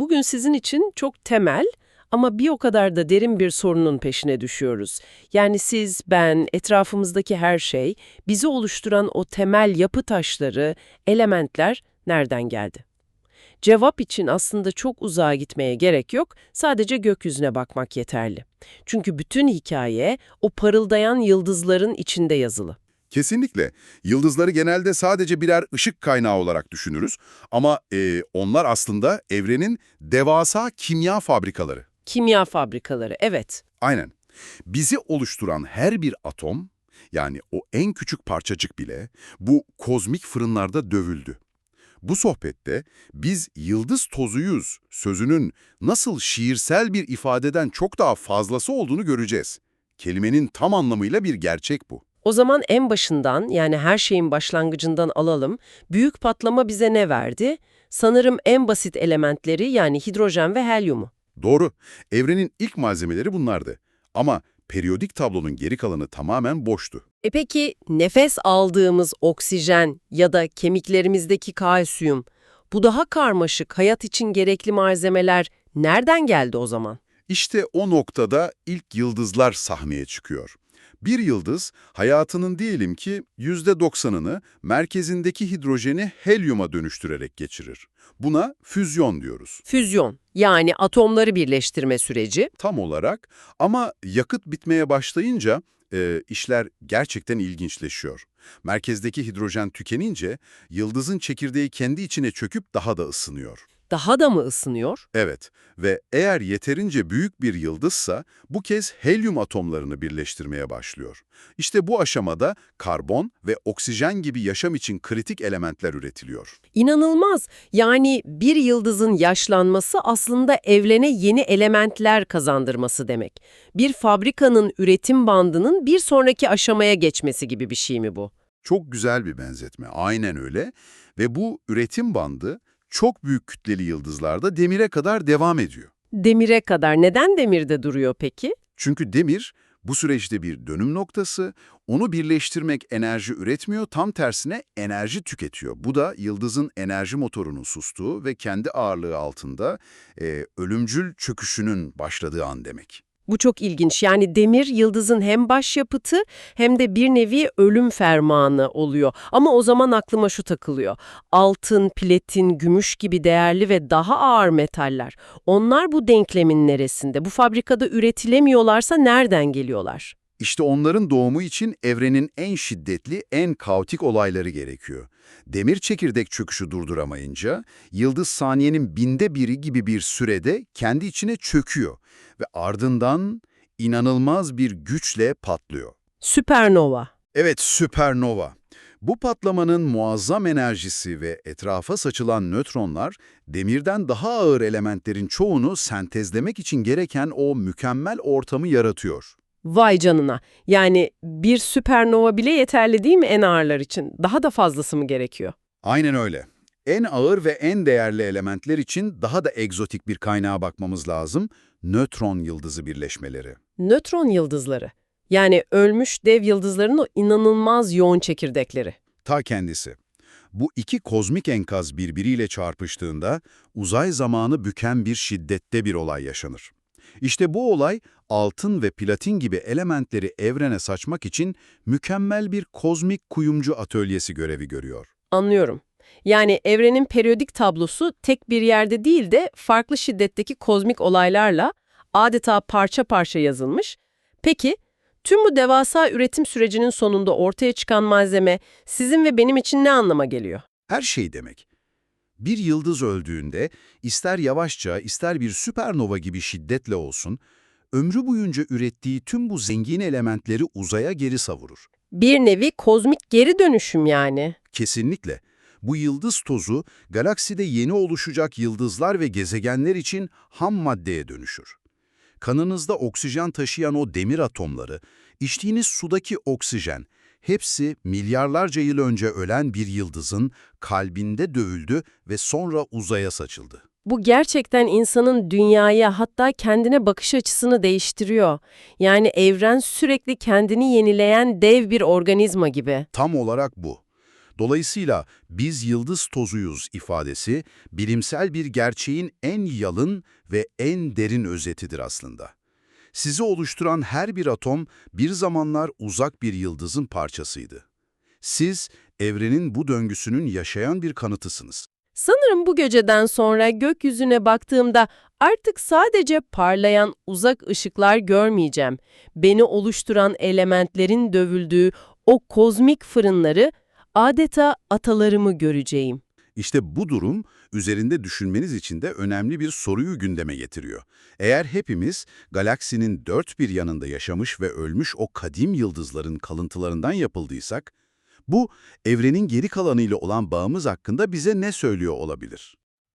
Bugün sizin için çok temel ama bir o kadar da derin bir sorunun peşine düşüyoruz. Yani siz, ben, etrafımızdaki her şey, bizi oluşturan o temel yapı taşları, elementler nereden geldi? Cevap için aslında çok uzağa gitmeye gerek yok, sadece gökyüzüne bakmak yeterli. Çünkü bütün hikaye o parıldayan yıldızların içinde yazılı. Kesinlikle. Yıldızları genelde sadece birer ışık kaynağı olarak düşünürüz ama e, onlar aslında evrenin devasa kimya fabrikaları. Kimya fabrikaları, evet. Aynen. Bizi oluşturan her bir atom, yani o en küçük parçacık bile bu kozmik fırınlarda dövüldü. Bu sohbette biz yıldız tozuyuz sözünün nasıl şiirsel bir ifadeden çok daha fazlası olduğunu göreceğiz. Kelimenin tam anlamıyla bir gerçek bu. O zaman en başından yani her şeyin başlangıcından alalım. Büyük patlama bize ne verdi? Sanırım en basit elementleri yani hidrojen ve helyumu. Doğru, evrenin ilk malzemeleri bunlardı. Ama periyodik tablonun geri kalanı tamamen boştu. E peki nefes aldığımız oksijen ya da kemiklerimizdeki kalsiyum, bu daha karmaşık hayat için gerekli malzemeler nereden geldi o zaman? İşte o noktada ilk yıldızlar sahneye çıkıyor. Bir yıldız, hayatının diyelim ki %90'ını merkezindeki hidrojeni helyuma dönüştürerek geçirir. Buna füzyon diyoruz. Füzyon yani atomları birleştirme süreci. Tam olarak ama yakıt bitmeye başlayınca e, işler gerçekten ilginçleşiyor. Merkezdeki hidrojen tükenince yıldızın çekirdeği kendi içine çöküp daha da ısınıyor. Daha da mı ısınıyor? Evet ve eğer yeterince büyük bir yıldızsa bu kez helyum atomlarını birleştirmeye başlıyor. İşte bu aşamada karbon ve oksijen gibi yaşam için kritik elementler üretiliyor. İnanılmaz. Yani bir yıldızın yaşlanması aslında evrene yeni elementler kazandırması demek. Bir fabrikanın üretim bandının bir sonraki aşamaya geçmesi gibi bir şey mi bu? Çok güzel bir benzetme, aynen öyle. Ve bu üretim bandı çok büyük kütleli yıldızlarda demire kadar devam ediyor. Demire kadar neden demirde duruyor peki? Çünkü demir bu süreçte bir dönüm noktası, onu birleştirmek enerji üretmiyor, tam tersine enerji tüketiyor. Bu da yıldızın enerji motorunun sustuğu ve kendi ağırlığı altında e, ölümcül çöküşünün başladığı an demek. Bu çok ilginç. Yani demir yıldızın hem başyapıtı hem de bir nevi ölüm fermanı oluyor. Ama o zaman aklıma şu takılıyor. Altın, platin, gümüş gibi değerli ve daha ağır metaller. Onlar bu denklemin neresinde? Bu fabrikada üretilemiyorlarsa nereden geliyorlar? İşte onların doğumu için evrenin en şiddetli, en kaotik olayları gerekiyor. Demir çekirdek çöküşü durduramayınca, yıldız saniyenin binde biri gibi bir sürede kendi içine çöküyor ve ardından inanılmaz bir güçle patlıyor. Süpernova. Evet, süpernova. Bu patlamanın muazzam enerjisi ve etrafa saçılan nötronlar, demirden daha ağır elementlerin çoğunu sentezlemek için gereken o mükemmel ortamı yaratıyor. Vay canına. Yani bir süpernova bile yeterli değil mi en ağırlar için? Daha da fazlası mı gerekiyor? Aynen öyle. En ağır ve en değerli elementler için daha da egzotik bir kaynağa bakmamız lazım. Nötron yıldızı birleşmeleri. Nötron yıldızları. Yani ölmüş dev yıldızların o inanılmaz yoğun çekirdekleri. Ta kendisi. Bu iki kozmik enkaz birbiriyle çarpıştığında uzay zamanı büken bir şiddette bir olay yaşanır. İşte bu olay altın ve platin gibi elementleri evrene saçmak için mükemmel bir kozmik kuyumcu atölyesi görevi görüyor. Anlıyorum. Yani evrenin periyodik tablosu tek bir yerde değil de farklı şiddetteki kozmik olaylarla adeta parça parça yazılmış. Peki, tüm bu devasa üretim sürecinin sonunda ortaya çıkan malzeme sizin ve benim için ne anlama geliyor? Her şey demek. Bir yıldız öldüğünde ister yavaşça ister bir süpernova gibi şiddetle olsun, ömrü boyunca ürettiği tüm bu zengin elementleri uzaya geri savurur. Bir nevi kozmik geri dönüşüm yani. Kesinlikle. Bu yıldız tozu galakside yeni oluşacak yıldızlar ve gezegenler için ham maddeye dönüşür. Kanınızda oksijen taşıyan o demir atomları, içtiğiniz sudaki oksijen, hepsi milyarlarca yıl önce ölen bir yıldızın kalbinde dövüldü ve sonra uzaya saçıldı. Bu gerçekten insanın dünyaya hatta kendine bakış açısını değiştiriyor. Yani evren sürekli kendini yenileyen dev bir organizma gibi. Tam olarak bu. Dolayısıyla biz yıldız tozuyuz ifadesi bilimsel bir gerçeğin en yalın ve en derin özetidir aslında. Sizi oluşturan her bir atom bir zamanlar uzak bir yıldızın parçasıydı. Siz evrenin bu döngüsünün yaşayan bir kanıtısınız. Sanırım bu geceden sonra gökyüzüne baktığımda artık sadece parlayan uzak ışıklar görmeyeceğim. Beni oluşturan elementlerin dövüldüğü o kozmik fırınları adeta atalarımı göreceğim. İşte bu durum üzerinde düşünmeniz için de önemli bir soruyu gündeme getiriyor. Eğer hepimiz galaksinin dört bir yanında yaşamış ve ölmüş o kadim yıldızların kalıntılarından yapıldıysak, bu evrenin geri kalanıyla olan bağımız hakkında bize ne söylüyor olabilir?